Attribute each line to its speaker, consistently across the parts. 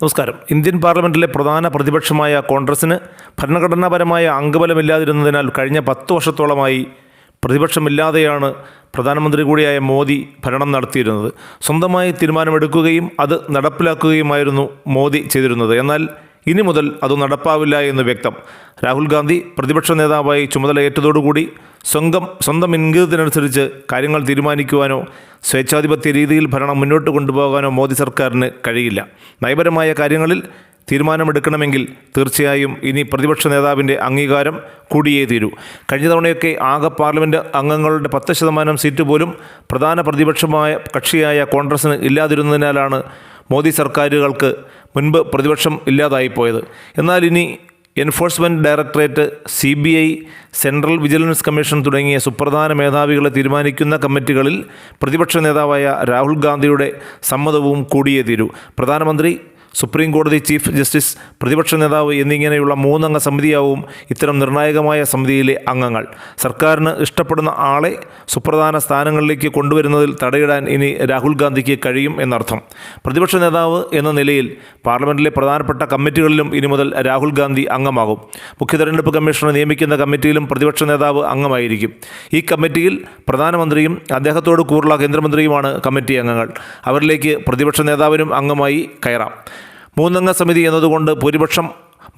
Speaker 1: നമസ്കാരം. ഇന്ത്യൻ പാർലമെന്റിലെ പ്രധാന പ്രതിപക്ഷമായ കോൺഗ്രസിന് ഭരണഘടനാപരമായ അംഗബലമില്ലാതിരുന്നതിനാൽ കഴിഞ്ഞ പത്ത് വർഷത്തോളമായി പ്രതിപക്ഷമില്ലാതെയാണ് പ്രധാനമന്ത്രി കൂടിയായ മോദി ഭരണം നടത്തിയിരുന്നത്. സ്വന്തമായി തീരുമാനമെടുക്കുകയും അത് നടപ്പിലാക്കുകയുമായിരുന്നു മോദി ചെയ്തിരുന്നത്. എന്നാൽ ഇനി മുതൽ അത് നടപ്പാവില്ല എന്ന് വ്യക്തം. രാഹുൽ ഗാന്ധി പ്രതിപക്ഷ നേതാവായി ചുമതലയേറ്റതോടുകൂടി സ്വന്തം സ്വന്തം ഇംഗിതത്തിനനുസരിച്ച് കാര്യങ്ങൾ തീരുമാനിക്കുവാനോ സ്വേച്ഛാധിപത്യ രീതിയിൽ ഭരണം മുന്നോട്ട് കൊണ്ടുപോകാനോ മോദി സർക്കാരിന് കഴിയില്ല. നയപരമായ കാര്യങ്ങളിൽ തീരുമാനമെടുക്കണമെങ്കിൽ തീർച്ചയായും ഇനി പ്രതിപക്ഷ നേതാവിന്റെ അംഗീകാരം കൂടിയേ തീരൂ. കഴിഞ്ഞ തവണയൊക്കെ ആകെ പാർലമെന്റ് അംഗങ്ങളുടെ പത്ത് ശതമാനം സീറ്റ് പോലും പ്രധാന പ്രതിപക്ഷമായ കക്ഷിയായ കോൺഗ്രസിന് ഇല്ലാതിരുന്നതിനാലാണ് മോദി സർക്കാരുകൾക്ക് മുൻപ് പ്രതിപക്ഷം ഇല്ലാതായിപ്പോയത്. എന്നാൽ ഇനി enforcement directorate C B I central vigilance commission തുടങ്ങിയ സുപ്രധാന മേധാവികളെ തീരുമാനിക്കുന്ന കമ്മിറ്റികളിൽ പ്രതിപക്ഷ നേതാവായ രാഹുൽ ഗാന്ധിയുടെ സമ്മതവും കൂടിയേ തീരൂ. പ്രധാനമന്ത്രി സുപ്രീം കോടതി ചീഫ് ജസ്റ്റിസ് പ്രതിപക്ഷ നേതാവ് എന്നിങ്ങനെയുള്ള മൂന്നംഗ സമിതിയാവും ഇത്തരം നിർണായകമായ സമിതിയിലെ അംഗങ്ങൾ. സർക്കാരിന് ഇഷ്ടപ്പെടുന്ന ആളെ സുപ്രധാന സ്ഥാനങ്ങളിലേക്ക് കൊണ്ടുവരുന്നതിൽ തടയിടാൻ ഇനി രാഹുൽ ഗാന്ധിക്ക് കഴിയും എന്നർത്ഥം. പ്രതിപക്ഷ നേതാവ് എന്ന നിലയിൽ പാർലമെന്റിലെ പ്രധാനപ്പെട്ട കമ്മിറ്റികളിലും ഇനി മുതൽ രാഹുൽ ഗാന്ധി അംഗമാകും. മുഖ്യ തെരഞ്ഞെടുപ്പ് കമ്മീഷണർ നിയമിക്കുന്ന കമ്മിറ്റിയിലും പ്രതിപക്ഷ നേതാവ് അംഗമായിരിക്കും. ഈ കമ്മിറ്റിയിൽ പ്രധാനമന്ത്രിയും അദ്ദേഹത്തോട് കൂറുള്ള കേന്ദ്രമന്ത്രിയുമാണ് കമ്മിറ്റി അംഗങ്ങൾ. അവരിലേക്ക് പ്രതിപക്ഷ നേതാവിനും അംഗമായി കയറാം. മൂന്നംഗ സമിതി എന്നതുകൊണ്ട് ഭൂരിപക്ഷം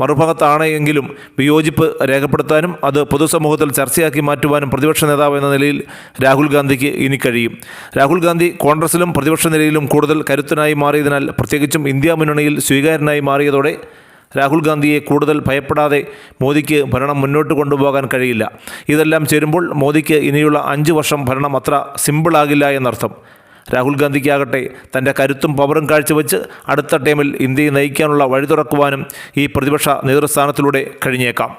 Speaker 1: മറുഭാഗത്താണ് എങ്കിലും വിയോജിപ്പ് രേഖപ്പെടുത്താനും അത് പൊതുസമൂഹത്തിൽ ചർച്ചയാക്കി മാറ്റുവാനും പ്രതിപക്ഷ നേതാവ് എന്ന നിലയിൽ രാഹുൽ ഗാന്ധിക്ക് ഇനി കഴിയും. രാഹുൽ ഗാന്ധി കോൺഗ്രസിലും പ്രതിപക്ഷ നിലയിലും കൂടുതൽ കരുത്തനായി മാറിയതിനാൽ പ്രത്യേകിച്ചും ഇന്ത്യ മുന്നണിയിൽ സ്വീകാര്യനായി മാറിയതോടെ രാഹുൽ ഗാന്ധിയെ കൂടുതൽ ഭയപ്പെടാതെ മോദിക്ക് ഭരണം മുന്നോട്ട് കൊണ്ടുപോകാൻ കഴിയില്ല. ഇതെല്ലാം ചേരുമ്പോൾ മോദിക്ക് ഇനിയുള്ള അഞ്ച് വർഷം ഭരണം അത്ര സിമ്പിളാകില്ല എന്നർത്ഥം. രാഹുൽ ഗാന്ധിക്കാകട്ടെ തന്റെ കരുത്തും പവറും കാഴ്ചവെച്ച് അടുത്ത ടൈമിൽ ഇന്ത്യയെ നയിക്കാനുള്ള വഴി തുറക്കുവാനും ഈ പ്രതിപക്ഷ നേതൃസ്ഥാനത്തിലൂടെ കഴിഞ്ഞേക്കാം.